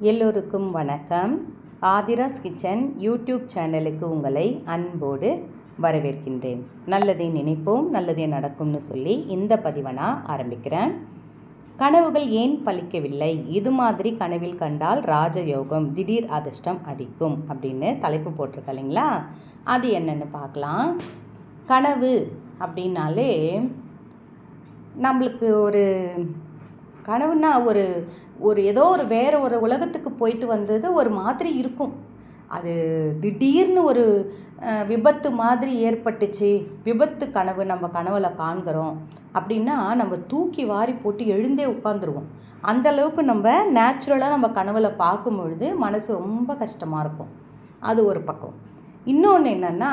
எல்லோருக்கும் வணக்கம். Aadhira's kitchen YouTube சேனலுக்கு உங்களை அன்போடு வரவேற்கின்றேன். நல்லதை நினைப்போம் நல்லதே நடக்கும்னு சொல்லி இந்த பதிவை நான் ஆரம்பிக்கிறேன். கனவுகள் ஏன் பலிக்கவில்லை இது மாதிரி கனவில் கண்டால் ராஜயோகம் திடீர் அதிர்ஷ்டம் அடிக்கும் அப்படின்னு தலைப்பு போட்டிருக்கலைங்களா அது என்னென்னு பார்க்கலாம். கனவு அப்படின்னாலே நம்மளுக்கு ஒரு கனவுன்னா ஒரு ஒரு ஏதோ ஒரு வேறு ஒரு உலகத்துக்கு போயிட்டு வந்தது ஒரு மாதிரி இருக்கும். அது திடீர்னு ஒரு விபத்து மாதிரி ஏற்பட்டுச்சு. விபத்து கனவு நம்ம கனவுல காண்கிறோம். அப்படின்னா நம்ம தூக்கி வாரி போட்டு எழுந்தே உட்காந்துருவோம் அந்த அளவுக்கு நம்ம நேச்சுரலாக நம்ம கனவுல பார்க்கும் பொழுது மனசு ரொம்ப கஷ்டமாக இருக்கும். அது ஒரு பக்கம். இன்னொன்று என்னென்னா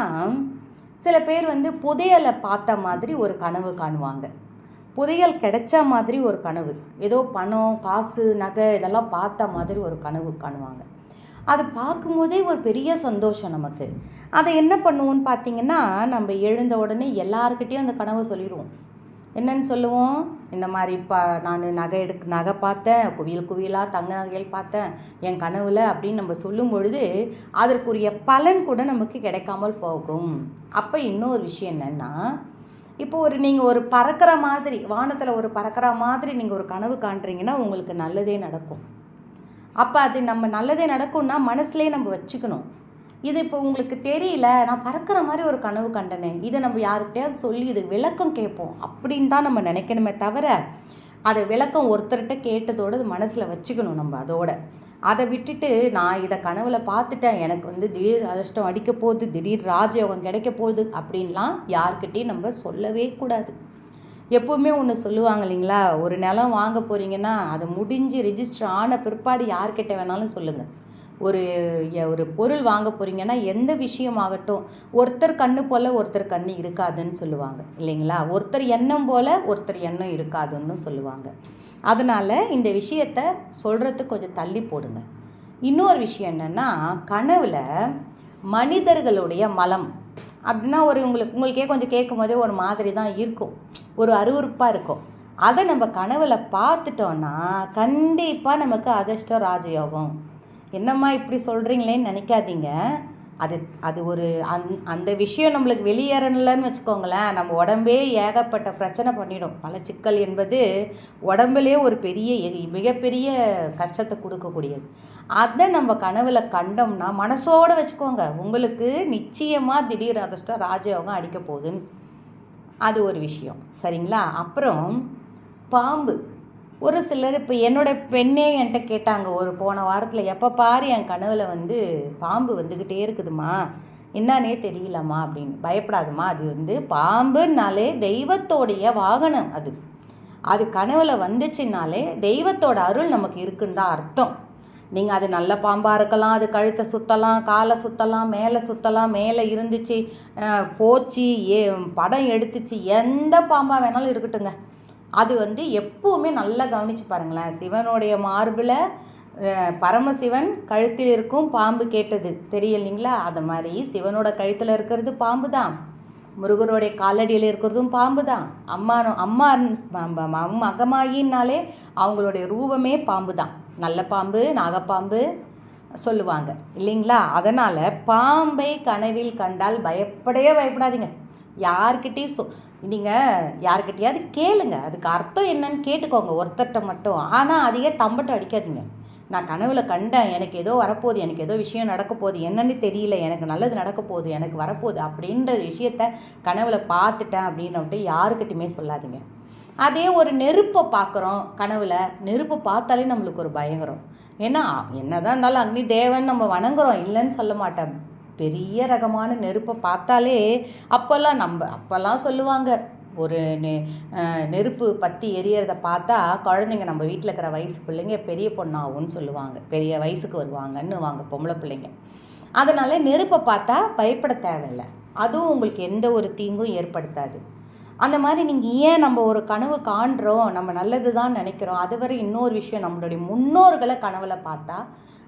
சில பேர் வந்து புதையலை பார்த்த மாதிரி ஒரு கனவு காணுவாங்க. புதையல் கிடைச்ச மாதிரி ஒரு கனவு. ஏதோ பணம் காசு நகை இதெல்லாம் பார்த்த மாதிரி ஒரு கனவு காணுவாங்க. அது பார்க்கும்போதே ஒரு பெரிய சந்தோஷம் நமக்கு. அதை என்ன பண்ணுவோம்னு பார்த்தீங்கன்னா நம்ம எழுந்த உடனே எல்லாருக்கிட்டேயும் அந்த கனவை சொல்லிடுவோம். என்னன்னு சொல்லுவோம்? இந்த மாதிரி இப்போ நான் நகை எடுக்க நகை பார்த்தேன் குவியல் குவியலாக தங்க நகைகள் பார்த்தேன் என் கனவில் அப்படின்னு நம்ம சொல்லும் பொழுது அதற்குரிய பலன் கூட நமக்கு கிடைக்காமல் போகும். அப்போ இன்னொரு விஷயம் என்னென்னா இப்போ ஒரு நீங்கள் ஒரு பறக்கிற மாதிரி வானத்தில் ஒரு பறக்கிற மாதிரி நீங்கள் ஒரு கனவு காண்றீங்கன்னா உங்களுக்கு நல்லதே நடக்கும். அப்போ அது நம்ம நல்லதே நடக்கும்னா மனசுலேயே நம்ம வச்சுக்கணும். இது இப்போ உங்களுக்கு தெரியல நான் பறக்கிற மாதிரி ஒரு கனவு கண்டனே இதை நம்ம யார்கிட்டயாவது சொல்லி இது விளக்கம் கேட்போம் அப்படின்னு தான் நம்ம நினைக்கணுமே தவிர அதை விளக்கம் ஒருத்தர்கிட்ட கேட்டதோடு அது மனசில் வச்சுக்கணும் நம்ம அதோட. அதை விட்டுட்டு நான் இதை கனவுல பார்த்துட்டேன். எனக்கு வந்து திடீர் அதிர்ஷ்டம் அடிக்க போகுது திடீர் ராஜயோகம் கிடைக்க போகுது அப்படின்லாம் யார்கிட்டையும் நம்ம சொல்லவே கூடாது. எப்போவுமே ஒன்று சொல்லுவாங்க இல்லைங்களா? ஒரு நிலம் வாங்க போகிறீங்கன்னா அது முடிஞ்சு ரிஜிஸ்டர் ஆன பிற்பாடு யார்கிட்ட வேணாலும் சொல்லுங்கள் ஒரு ஒரு பொருள் வாங்க போகிறீங்கன்னா எந்த விஷயமாகட்டும் ஒருத்தர் கண்ணு போல் ஒருத்தர் கண்ணு இருக்காதுன்னு சொல்லுவாங்க இல்லைங்களா? ஒருத்தர் எண்ணம் போல் ஒருத்தர் எண்ணம் இருக்காதுன்னு சொல்லுவாங்க. அதனால் இந்த விஷயத்த சொல்கிறதுக்கு கொஞ்சம் தள்ளி போடுங்க. இன்னொரு விஷயம் என்னென்னா கனவில் மனிதர்களுடைய மலம் அப்படின்னா ஒரு உங்களுக்கு உங்களுக்கே கொஞ்சம் கேட்கும் போதே ஒரு மாதிரி தான் இருக்கும். ஒரு அருவருப்பாக இருக்கும். அதை நம்ம கனவில் பார்த்துட்டோன்னா கண்டிப்பாக நமக்கு அதிர்ஷ்டம் ராஜயோகம். என்னம்மா இப்படி சொல்கிறீங்களேன்னு நினைக்காதீங்க. அது அது ஒரு அந் அந்த விஷயம் நம்மளுக்கு வெளியேறலன்னு வச்சுக்கோங்களேன் நம்ம உடம்பே ஏகப்பட்ட பிரச்சனை பண்ணிடும். மலச்சிக்கல் என்பது உடம்புலே ஒரு பெரிய மிகப்பெரிய கஷ்டத்தை கொடுக்கக்கூடியது. அதை நம்ம கனவுல கண்டோம்னா மனசோட வச்சுக்கோங்க உங்களுக்கு நிச்சயமாக திடீர் அதிர்ஷ்டம் ராஜயோகம் அடிக்க போகுதுன்னு. அது ஒரு விஷயம். சரிங்களா? அப்புறம் பாம்பு. ஒரு சிலர் இப்போ என்னோட பெண்ணே என்கிட்ட கேட்டாங்க ஒரு போன வாரத்தில் எப்போ பாரு என் கனவில் வந்து பாம்பு வந்துக்கிட்டே இருக்குதுமா என்னன்னே தெரியலம்மா அப்படின்னு. பயப்படாதும்மா அது வந்து பாம்புனாலே தெய்வத்தோடைய வாகனம் அது. அது கனவில் வந்துச்சுனாலே தெய்வத்தோட அருள் நமக்கு இருக்குன்னு தான் அர்த்தம். நீங்கள் அது நல்ல பாம்பாக இருக்கலாம் அது கழுத்தை சுற்றலாம் காலை சுற்றலாம் மேலே சுற்றலாம் மேலே இருந்துச்சு போச்சு ஏ படம் எடுத்துச்சு எந்த பாம்பாக வேணாலும் இருக்கட்டுங்க அது வந்து எப்போவுமே நல்லா கவனிச்சு பாருங்களேன். சிவனுடைய மார்பில் பரமசிவன் கழுத்தில் இருக்கும் பாம்பு கேட்டது. தெரியும் இல்லைங்களா? அது மாதிரி சிவனோட கழுத்தில் இருக்கிறது பாம்பு தான் முருகனுடைய காலடியில் இருக்கிறதும் பாம்பு தான் அம்மா அம்மா அம்மா அகமாயின்னாலே அவங்களுடைய ரூபமே பாம்பு தான் நல்ல பாம்பு நாகப்பாம்பு சொல்லுவாங்க. இல்லைங்களா? அதனால் பாம்பை கனவில் கண்டால் பயப்படவே பயப்படாதீங்க. யார்கிட்டையும் சொ நீங்கள் யாருக்கிட்டையாவது கேளுங்க. அதுக்கு அர்த்தம் என்னன்னு கேட்டுக்கோங்க. ஒருத்தர்கிட்ட மட்டும். ஆனால் அதையே தம்பட்டம் அடிக்காதீங்க. நான் கனவுல கண்டேன். எனக்கு ஏதோ வரப்போகுது. எனக்கு ஏதோ விஷயம் நடக்க போகுது. என்னன்னு தெரியல. எனக்கு நல்லது நடக்க போகுது. எனக்கு வரப்போகுது அப்படின்ற விஷயத்த கனவுல பார்த்துட்டேன் அப்படின்னுட்டு யாருக்கிட்டையுமே சொல்லாதீங்க. அதே ஒரு நெருப்பை பார்க்குறோம் கனவுல. நெருப்பை பார்த்தாலே நம்மளுக்கு ஒரு பயங்கரம். ஏன்னா என்னதான் இருந்தாலும் அக்னி தேவன் நம்ம வணங்குறோம். இல்லைன்னு சொல்ல மாட்டேன். பெரிய ரகமான நெருப்பை பார்த்தாலே அப்போல்லாம் நம்ம அப்போல்லாம் சொல்லுவாங்க ஒரு நெ நெருப்பு பற்றி எரியறத பார்த்தா குழந்தைங்க நம்ம வீட்டில் இருக்கிற வயசு பிள்ளைங்க பெரிய பொண்ணாகும்னு சொல்லுவாங்க பெரிய வயசுக்கு வருவாங்கன்னு வாங்க பொம்பளை பிள்ளைங்க. அதனால் நெருப்பை பார்த்தா பயப்பட தேவையில்லை. அதுவும் உங்களுக்கு எந்த ஒரு தீங்கும் ஏற்படுத்தாது. அந்த மாதிரி நீங்கள் ஏன் நம்ம ஒரு கனவு காண்றோம் நம்ம நல்லது தான் நினைக்கிறோம் அதுவரை இன்னொரு விஷயம் நம்மளுடைய முன்னோர்களை கனவுல பார்த்தா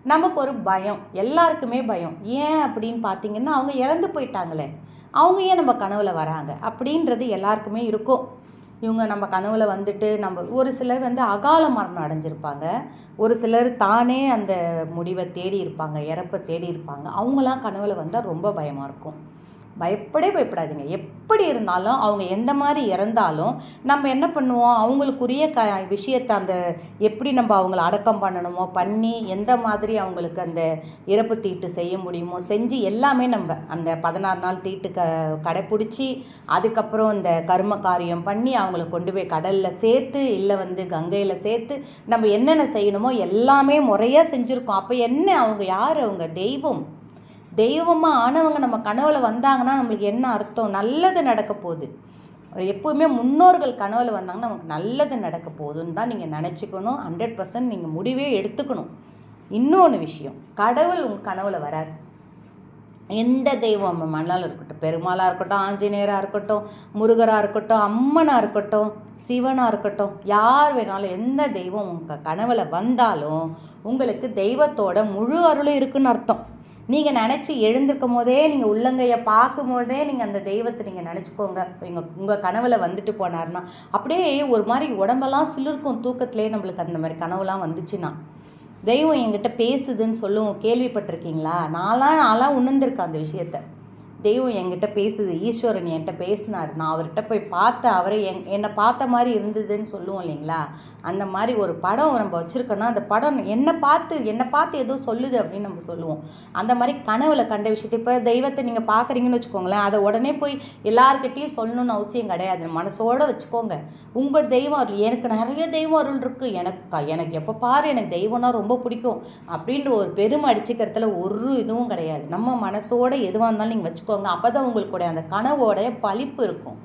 நமக்கு ஒரு பயம் எல்லாருக்குமே பயம். ஏன் அப்படின்னு பார்த்தீங்கன்னா அவங்க இறந்து போயிட்டாங்களே. அவங்க ஏன் நம்ம கனவுல வராங்க? அப்படின்றது எல்லாருக்குமே இருக்கும். இவங்க நம்ம கனவுல வந்துட்டு நம்ம ஒரு சிலர் வந்து அகால மரணம் அடைஞ்சிருப்பாங்க. ஒரு சிலர் தானே அந்த முடிவை தேடி இருப்பாங்க இறப்பை தேடி இருப்பாங்க. அவங்களாம் கனவுல வந்தால் ரொம்ப பயமாக இருக்கும். பயப்படே பயப்படாதீங்க. எப்படி இருந்தாலும் அவங்க எந்த மாதிரி இறந்தாலும் நம்ம என்ன பண்ணுவோம்? அவங்களுக்குரிய க விஷயத்தை அந்த எப்படி நம்ம அவங்கள அடக்கம் பண்ணணுமோ பண்ணி எந்த மாதிரி அவங்களுக்கு அந்த இறப்பு தீட்டு செய்ய முடியுமோ செஞ்சு எல்லாமே நம்ம அந்த பதினாறு நாள் தீட்டு க கடைப்பிடிச்சி அதுக்கப்புறம் இந்த கர்ம காரியம் பண்ணி அவங்கள கொண்டு போய் கடலில் சேர்த்து இல்லை வந்து கங்கையில் சேர்த்து நம்ம என்னென்ன செய்யணுமோ எல்லாமே முறையாக செஞ்சுருக்கோம். அப்போ என்ன அவங்க யார்? அவங்க தெய்வம். தெய்வமாக ஆனவங்க நம்ம கனவுல வந்தாங்கன்னா நம்மளுக்கு என்ன அர்த்தம்? நல்லது நடக்க போகுது. எப்போவுமே முன்னோர்கள் கனவுல வந்தாங்கன்னா நமக்கு நல்லது நடக்க போகுதுன்னு தான் நீங்கள் நினச்சிக்கணும். ஹண்ட்ரட் பர்சன்ட் நீங்கள் முடிவே எடுத்துக்கணும். இன்னொன்று விஷயம் கடவுள் உங்கள் கனவுல வராது எந்த தெய்வம்? மண்ணால் இருக்கட்டும் பெருமாளாக இருக்கட்டும் ஆஞ்சநேயராக இருக்கட்டும் முருகராக இருக்கட்டும் அம்மனாக இருக்கட்டும் சிவனாக இருக்கட்டும் யார் வேணாலும் எந்த தெய்வம் உங்கள் கனவில் வந்தாலும் உங்களுக்கு தெய்வத்தோட முழு அருளும் இருக்குன்னு அர்த்தம். நீங்கள் நினச்சி எழுந்திருக்கும் போதே நீங்கள் உள்ளங்கையை பார்க்கும் போதே நீங்கள் அந்த தெய்வத்தை நீங்கள் நினச்சிக்கோங்க. எங்கள் உங்கள் கனவில் வந்துட்டு போனார்னா அப்படியே ஒரு மாதிரி உடம்பெல்லாம் சிலிர்க்கும் தூக்கத்திலே நம்மளுக்கு அந்த மாதிரி கனவுலாம் வந்துச்சுன்னா. தெய்வம் என்கிட்ட பேசுதுன்னு சொல்லுவோம் கேள்விப்பட்டிருக்கீங்களா? நான்லாம் நான்லாம் உணர்ந்திருக்கேன் அந்த விஷயத்த. தெய்வம் என்கிட்ட பேசுது ஈஸ்வரன் என்கிட்ட பேசினார். நான் அவர்கிட்ட போய் பார்த்தேன். அவரை என் என்னை பார்த்த மாதிரி இருந்ததுன்னு சொல்லுவோம் இல்லைங்களா? அந்த மாதிரி ஒரு படம் நம்ம வச்சுருக்கோன்னா அந்த படம் என்னை பார்த்து என்னை பார்த்து ஏதோ சொல்லுது அப்படின்னு நம்ம சொல்லுவோம். அந்த மாதிரி கனவுல கண்ட விஷயத்தை இப்போ தெய்வத்தை நீங்கள் பார்க்குறீங்கன்னு வச்சுக்கோங்களேன் அதை உடனே போய் எல்லாருக்கிட்டேயும் சொல்லணும்னு அவசியம் கிடையாது. மனசோடு வச்சுக்கோங்க. உங்கள் தெய்வம் அருள் எனக்கு நிறைய தெய்வம் அருள் இருக்குது எனக்கு எனக்கு எப்போ பாரு எனக்கு தெய்வம்னா ரொம்ப பிடிக்கும். அப்படின்ற ஒரு பெருமை அடிச்சுக்கிறதுல ஒரு இதுவும் கிடையாது. நம்ம மனசோட எதுவாக இருந்தாலும் நீங்கள் வச்சுக்கோங்க அப்போ தான் உங்களுக்குடைய அந்த கனவோடைய பழிப்பு இருக்கும்.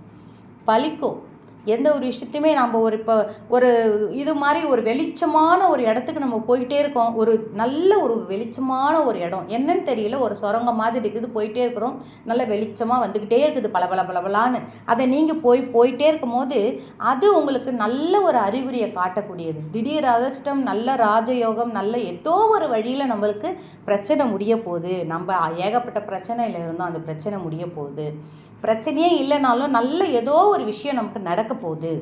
பழிக்கும். எந்த ஒரு விஷயத்தையுமே நம்ம ஒரு இப்போ ஒரு இது மாதிரி ஒரு வெளிச்சமான ஒரு இடத்துக்கு நம்ம போயிட்டே இருக்கோம். ஒரு நல்ல ஒரு வெளிச்சமான ஒரு இடம். என்னன்னு தெரியல. ஒரு சுரங்கம் மாதிரி இருக்குது. போயிட்டே இருக்கிறோம். நல்ல வெளிச்சமாக வந்துக்கிட்டே இருக்குது. பல பல பலபலான்னு அதை நீங்கள் போய் போயிட்டே இருக்கும் போது அது உங்களுக்கு நல்ல ஒரு அறிகுறியை காட்டக்கூடியது. திடீர் அதிர்ஷ்டம் நல்ல ராஜயோகம் நல்ல ஏதோ ஒரு வழியில் நம்மளுக்கு பிரச்சனை முடிய போகுது. நம்ம ஏகப்பட்ட பிரச்சனையில் இருந்தோம். அந்த பிரச்சனை முடிய போகுது. பிரச்சனையே இல்லைனாலும் நல்ல ஏதோ ஒரு விஷயம் நமக்கு நடக்க போகுது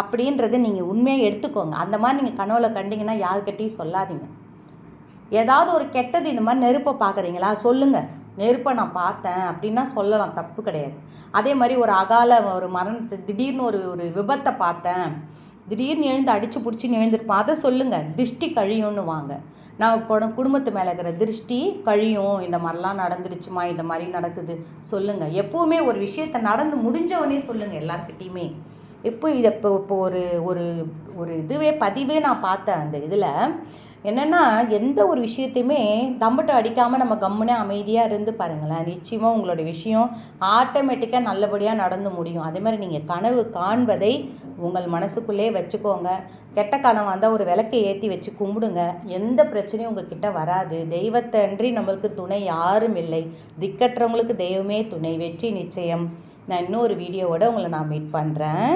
அப்படின்றது நீங்கள் உண்மையாக எடுத்துக்கோங்க. அந்த மாதிரி நீங்கள் கனவுல கண்டிங்கன்னா யாருக்கிட்டையும் சொல்லாதீங்க. ஏதாவது ஒரு கெட்டது இந்த மாதிரி நெருப்பை பார்க்குறீங்களா? சொல்லுங்கள் நெருப்பை நான் பார்த்தேன் அப்படின்னா சொல்லலாம். தப்பு கிடையாது. அதே மாதிரி ஒரு அகால ஒரு மரணத்தை திடீர்னு ஒரு ஒரு விபத்தை பார்த்தேன். திடீர்னு எழுந்து அடித்து பிடிச்சின்னு எழுந்திருப்போம். அதை சொல்லுங்கள் திருஷ்டி கழியும்னு வாங்க. நான் குடும்பத்து மேலே இருக்கிற திருஷ்டி கழியும். இந்த மாதிரிலாம் நடந்துடுச்சுமா இந்த மாதிரி நடக்குது. சொல்லுங்கள் எப்போவுமே ஒரு விஷயத்தை நடந்து முடிஞ்சவனே சொல்லுங்கள் எல்லாருக்கிட்டேயுமே இப்போ இதை இப்போ இப்போ ஒரு ஒரு ஒரு இதுவே பதிவே நான் பார்த்தேன் அந்த இதில். என்னென்னா எந்த ஒரு விஷயத்தையுமே தம்பட்டை அடிக்காமல் நம்ம கம்முனே அமைதியாக இருந்து பாருங்களேன். நிச்சயமாக உங்களோட விஷயம் ஆட்டோமேட்டிக்காக நல்லபடியாக நடந்து முடியும். அதே மாதிரி நீங்கள் கனவு காண்பதை உங்கள் மனசுக்குள்ளே வச்சுக்கோங்க. கெட்ட காலம் வந்தால் ஒரு விளக்கை ஏற்றி வச்சு கும்பிடுங்க. எந்த பிரச்சனையும் உங்கள் கிட்டே வராது. தெய்வத்தை அன்றி நம்மளுக்கு துணை யாரும் இல்லை. திக்கற்றவங்களுக்கு தெய்வமே துணை. வெற்றி நிச்சயம். நான் இன்னொரு வீடியோவோட உங்களை நான் மீட் பண்ணுறேன்